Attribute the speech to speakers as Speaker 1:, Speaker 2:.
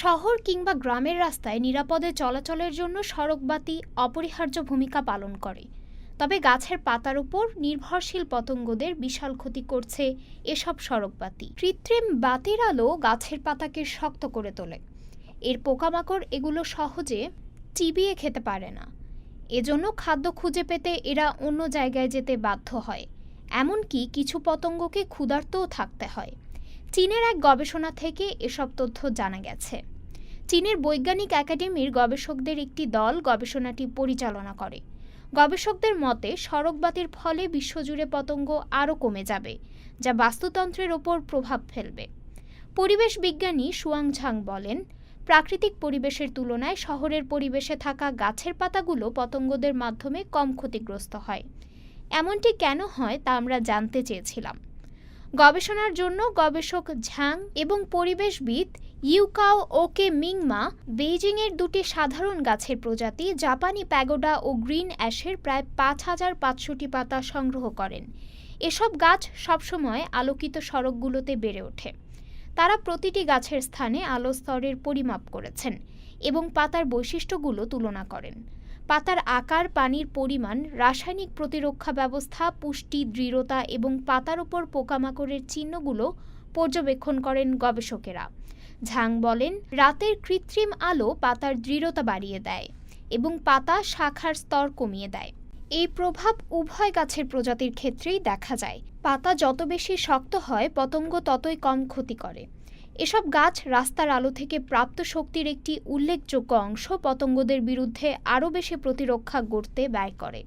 Speaker 1: শহর কিংবা গ্রামের রাস্তায় নিরাপদে চলাচলের জন্য সড়কবাতি অপরিহার্য ভূমিকা পালন করে। তবে গাছের পাতার উপর নির্ভরশীল পতঙ্গদের বিশাল ক্ষতি করছে এসব সড়কবাতি কৃত্রিম বাতির আলো গাছের পাতাকে শক্ত করে তোলে। এর পোকামাকড় এগুলো সহজে চিবিয়ে খেতে পারে না। এজন্য খাদ্য খুঁজে পেতে এরা অন্য জায়গায় যেতে বাধ্য হয়। এমনকি কিছু পতঙ্গকে ক্ষুধার্তও থাকতে হয়। চীনের এক গবেষণা থেকে এসব তথ্য জানা গেছে। চীনের বৈজ্ঞানিক একাডেমির গবেষকদের একটি দল গবেষণাটি পরিচালনা করে। গবেষকদের মতে সড়কবাতির ফলে বিশ্বজুড়ে পতঙ্গ আরও কমে যাবে, যা বাস্তুতন্ত্রের ওপর প্রভাব ফেলবে। পরিবেশ বিজ্ঞানী সুয়াং ঝাং বলেন, প্রাকৃতিক পরিবেশের তুলনায় শহরের পরিবেশে থাকা গাছের পাতাগুলো পতঙ্গদের মাধ্যমে কম ক্ষতিগ্রস্ত হয়। এমনটি কেন হয় তা আমরা জানতে চেয়েছিলাম। গবেষণার জন্য গবেষক ঝাং এবং পরিবেশবিদ ইউকাও ওকে মিংমা বেইজিংয়ের দুটি সাধারণ গাছের প্রজাতি জাপানি প্যাগোডা ও গ্রিন অ্যাশের প্রায় পাঁচ হাজার পাঁচশোটি পাতা সংগ্রহ করেন। এসব গাছ সবসময় আলোকিত সড়কগুলোতে বেড়ে ওঠে। তারা প্রতিটি গাছের স্থানে আলো স্তরের পরিমাপ করেছেন এবং পাতার বৈশিষ্ট্যগুলো তুলনা করেন। পাতার আকার, পানির পরিমাণ, রাসায়নিক প্রতিরক্ষা ব্যবস্থা, পুষ্টি, দৃঢ়তা এবং পাতার ওপর পোকামাকড়ের চিহ্নগুলো পর্যবেক্ষণ করেন গবেষকেরা। ঝাং বলেন, রাতের কৃত্রিম আলো পাতার দৃঢ়তা বাড়িয়ে দেয় এবং পাতা শাখার স্তর কমিয়ে দেয়। এই প্রভাব উভয় গাছের প্রজাতির ক্ষেত্রেই দেখা যায়। পাতা যত বেশি শক্ত হয়, পতঙ্গ ততই কম ক্ষতি করে। এসব গাছ রাস্তার আলো থেকে প্রাপ্ত শক্তির একটি উল্লেখযোগ্য অংশ পতঙ্গদের বিরুদ্ধে আরও বেশি প্রতিরক্ষা গড়তে ব্যয় করে।